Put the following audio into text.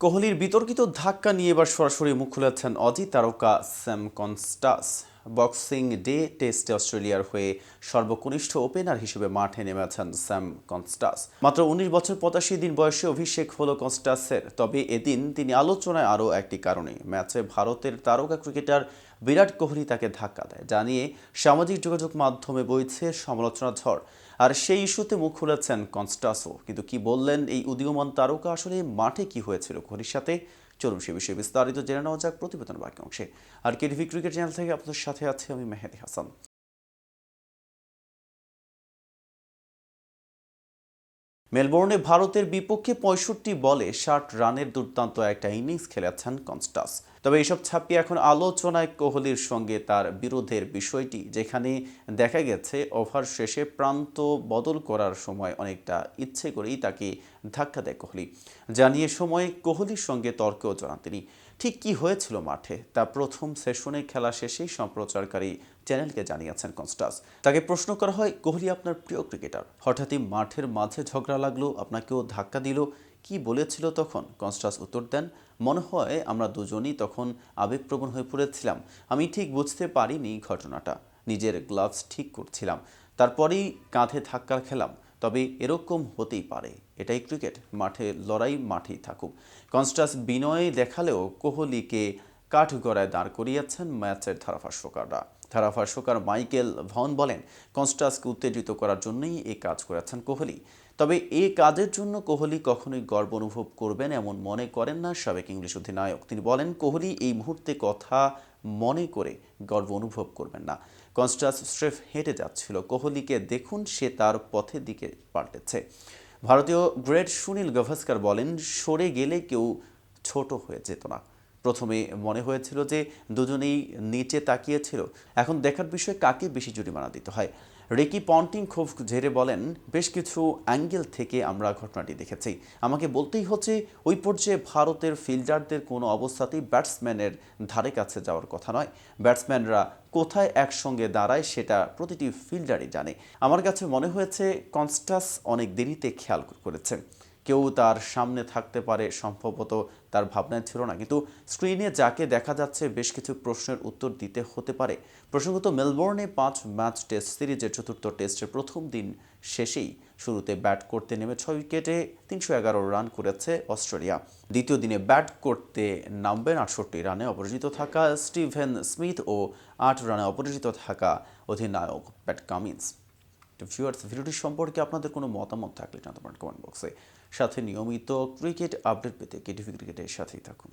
কোহলির বিতর্কিত ধাক্কা নিয়ে এবার সরাসরি মুখ খুলেছেন অজি তারকা স্যাম কনস্টাস। বক্সিং ডে টেস্টে অস্ট্রেলিয়ার হয়ে সর্বকনিষ্ঠ ওপেনার হিসেবে মাঠে নেমেছেন স্যাম কনস্টাস। মাত্র উনিশ বছর পঁচাশি দিন বয়সে অভিষেক হলো কনস্টাসের, তবে এদিন তিনি আলোচনায় আরও একটি কারণে ম্যাচে ভারতের তারকা ক্রিকেটার বিরাট কোহলি তাকে ধাক্কা দেয় জানিয়ে সামাজিক যোগাযোগ মাধ্যমে বইছে সমালোচনা ঝড়। আর সেই ইস্যুতে মুখ খুলেছেন কনস্টাসও। কিন্তু কি বললেন এই উদীয়মান তারকা? আসলে মাঠে কি হয়েছিল? কোহলির সাথে চলুন সে বিষয়ে বিস্তারিত জেনে নেওয়া যাক প্রতিবেদন বাকি অংশে। আর কেটিভি ক্রিকেট চ্যানেল থেকে আপনাদের সাথে আছে আমি মেহেদি হাসান। মেলবোর্নে ভারতের বিপক্ষে পঁয়ষট্টি বলে ষাট রানের দুর্দান্ত একটা ইনিংস খেলেছেন কনস্টাস। তবে এইসব ছাপিয়ে এখন আলোচনায় কোহলির সঙ্গে তার বিরোধের বিষয়টি, যেখানে দেখা গেছে ওভার শেষে প্রান্ত বদল করার সময় অনেকটা ইচ্ছে করেই তাকে ধাক্কা দেয় কোহলি। জানিয়ে সময় কোহলির সঙ্গে তর্কেও জড়ান তিনি। ঠিক কি হয়েছিল মাঠে? তা প্রথম সেশনে খেলা শেষেই সম্প্রচারকারী চ্যানেলকে জানিয়েছেন কনস্টাস। তাকে প্রশ্ন করা হয়, কোহলি আপনার প্রিয় ক্রিকেটার? হঠাৎই মাঠের মাঝে ঝগড়া লাগল, আপনাকেও ধাক্কা দিল কি বলেছিল তখন? কনস্টাস উত্তর দেন, মনে হয় আমরা দুজনই তখন আবেগপ্রবণ হয়ে পড়েছিলাম। আমি ঠিক বুঝতে পারিনি ঘটনাটা। নিজের গ্লাভস ঠিক করছিলাম। তারপরেই কাঁধে ধাক্কা খেলাম। তবে এরকম হতেই পারে। এটাই ক্রিকেট মাঠে লড়াই মাঠেই থাকুক। কনস্টাস বিনয়ে দেখালেও কোহলিকে কাঠগড়ায় দাঁড় করিয়েছেন ম্যাচের ধারাভাষ্যকাররা। ধারাভাষ্যকার মাইকেল ভন বলেন, কনস্টাসকে উত্তেজিত করার জন্যই এই কাজ করেছেন কোহলি। তবে এ কাজের জন্য কোহলি কখনোই গর্ব অনুভব করবেন এমন মনে করেন না সাবেক ইংলিশ অধিনায়ক। তিনি বলেন, কোহলি এই মুহূর্তে কথা মনে করে গর্ব অনুভব করবেন না। কনস্টাস স্রেফ হেঁটে যাচ্ছিল। কোহলিকে দেখুন, সে তার পথের দিকে পাল্টেছে। ভারতীয় গ্রেট সুনীল গাভাস্কার বলেন, সরে গেলে কেউ ছোট হয়ে যেত না। প্রথমে মনে হয়েছিল যে দুজনেই নিচে তাকিয়েছিল। এখন দেখার বিষয় কাকে বেশি জরিমানা দিতে হয়? রেকি পন্টিং খুব ঝেড়ে বলেন, বেশ কিছু অ্যাঙ্গেল থেকে আমরা ঘটনাটি দেখেছি। আমাকে বলতেই হচ্ছে, ওই পর্যায়ে ভারতের ফিল্ডারদের কোনো অবস্থাতেই ব্যাটসম্যানের ধারে কাছে যাওয়ার কথা নয়। ব্যাটসম্যানরা কোথায় একসঙ্গে দাঁড়ায় সেটা প্রতিটি ফিল্ডারই জানে। আমার কাছে মনে হয়েছে, কনস্টাস অনেক দেরিতে খেয়াল করেছে। কেউ তার সামনে থাকতে পারে, সম্ভবত তার ভাবনায় ছিল না। কিন্তু স্ক্রিনে যাকে দেখা যাচ্ছে, বেশ কিছু প্রশ্নের উত্তর দিতে হতে পারে। প্রসঙ্গত মেলবোর্নে পাঁচ ম্যাচ টেস্ট সিরিজের চতুর্থ টেস্টের প্রথম দিন শেষেই শুরুতে ব্যাট করতে নেমে ছয় উইকেটে তিনশো এগারো রান করেছে অস্ট্রেলিয়া। দ্বিতীয় দিনে ব্যাট করতে নামবেন আটষট্টি রানে অপরাজিত থাকা স্টিভেন স্মিথ ও আট রানে অপরাজিত থাকা অধিনায়ক প্যাট কামিন্স তো ভিউয়ার্স ভিডিওটি সম্পর্কে আপনাদের কোনো মতামত থাকলে জানাতে পারেন কমেন্ট বক্সে সাথে নিয়মিত ক্রিকেট আপডেট পেতে কেটিভি ক্রিকেটের সাথেই থাকুন।